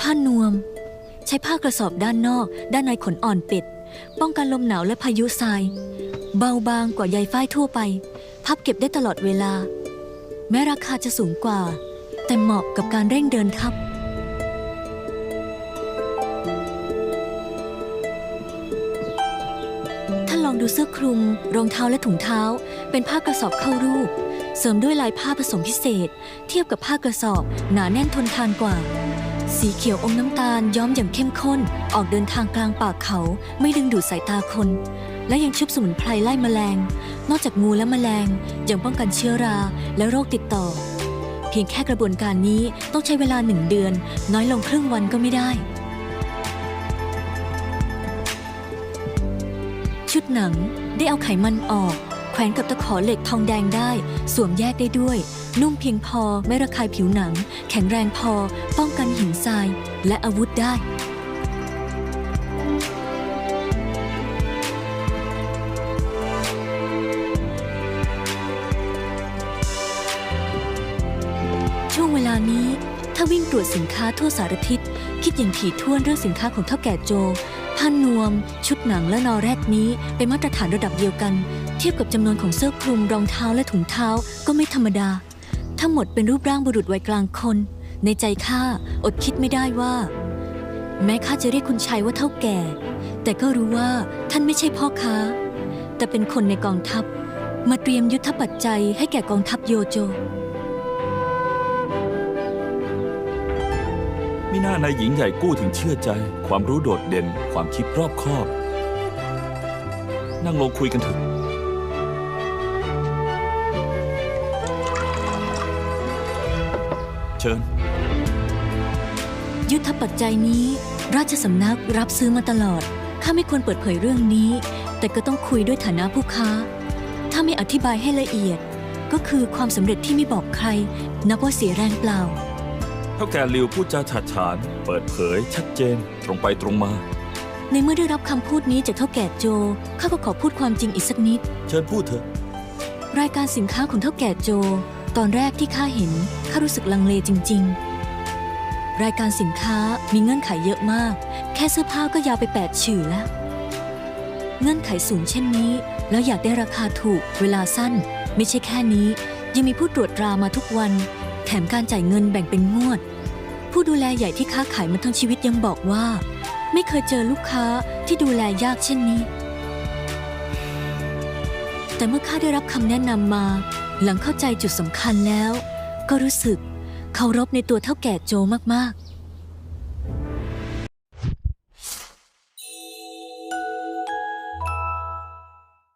ผ้านวม ใช้ผ้ากระสอบด้านนอก ด้านในขนอ่อนป็ดป้องกันลมหนาวและพายุทราย เบาบางกว่าใยฝ้ายทั่วไป พับเก็บได้ตลอดเวลา แม้ราคาจะสูงกว่า แต่เหมาะกับการเร่งเดินทับท่านลองดูเสื้อคลุม รองเท้าและถุงเท้า เป็นผ้ากระสอบเข้ารูป เสริมด้วยลายผ้าผสมพิเศษ เทียบกับผ้ากระสอบ หนาแน่นทนทานกว่า สีเขียวอมน้ำตาลย้อมอย่างเข้มข้น ออกเดินทางกลางป่าเขาไม่ดึงดูดสายตาคน และยังชุบสมุนไพรไล่แมลง นอกจากงูและแมลงยังป้องกันเชื้อราและโรคติดต่อ เพียงแค่กระบวนการนี้ต้องใช้เวลาหนึ่งเดือน น้อยลงครึ่งวันก็ไม่ได้ชุดหนังได้เอาไขมันออก แขวนกับตะขอเหล็กทองแดงได้ สวมแยกได้ด้วย นุ่มเพียงพอไม่ระคายผิวหนัง แข็งแรงพอ ป้องกันหินทราย และอาวุธได้ช่วงเวลานี้ ถ้าวิ่งตรวจสินค้าทั่วสารทิศ คิดอย่างถี่ถ้วนเรื่องสินค้าของเท่าแก่โจผ้านวม ชุดหนังและนอแรกนี้เป็นมาตรฐานระดับเดียวกัน เทียบกับจำนวนของเสื้อคลุมรองเท้าและถุงเท้าก็ไม่ธรรมดา ทั้งหมดเป็นรูปร่างบุรุษวัยกลางคน ในใจข้าอดคิดไม่ได้ว่า แม้ข้าจะเรียกคุณชัยว่าเท่าแก่ แต่ก็รู้ว่าท่านไม่ใช่พ่อค้า แต่เป็นคนในกองทัพ มาเตรียมยุทธปัจจัยให้แก่กองทัพโยโจมิน่านายหญิงใหญ่กู้ถึงเชื่อใจ ความรู้โดดเด่น ความคิดรอบคอบ นั่งลงคุยกันเถอะ ชิญ ยุทธปัจจัยนี้ ราชสำนักรับซื้อมาตลอด ข้าไม่ควรเปิดเผยเรื่องนี้ แต่ก็ต้องคุยด้วยฐานะผู้ค้า ถ้าไม่อธิบายให้ละเอียด ก็คือความสำเร็จที่ไม่บอกใคร นับว่าเสียแรงเปล่า เท่าแก่ลิวพูดจาฉาดฉาน เปิดเผยชัดเจนตรงไปตรงมา ในเมื่อได้รับคำพูดนี้จากเท่าแก่โจ ข้าก็ขอพูดความจริงอีกสักนิด เชิญพูดเถอะ รายการสินค้าของเท่าแก่โจ ตอนแรกที่ข้าเห็นข้ารู้สึกลังเลจริง ๆ รายการสินค้ามีเงื่อนไขเยอะมาก แค่เสื้อผ้าก็ยาวไปแปดฉื่อแล้ว เงื่อนไขสูงเช่นนี้ แล้วอยากได้ราคาถูกเวลาสั้น ไม่ใช่แค่นี้ ยังมีผู้ตรวจตรามาทุกวัน แถมการจ่ายเงินแบ่งเป็นงวด ผู้ดูแลใหญ่ที่ค้าขายมาทั้งชีวิตยังบอกว่า ไม่เคยเจอลูกค้าที่ดูแลยากเช่นนี้ แต่เมื่อข้าได้รับคำแนะนำมา หลังเข้าใจจุดสำคัญแล้ว ก็รู้สึกเคารพในตัวเท่าแก่โจมากๆ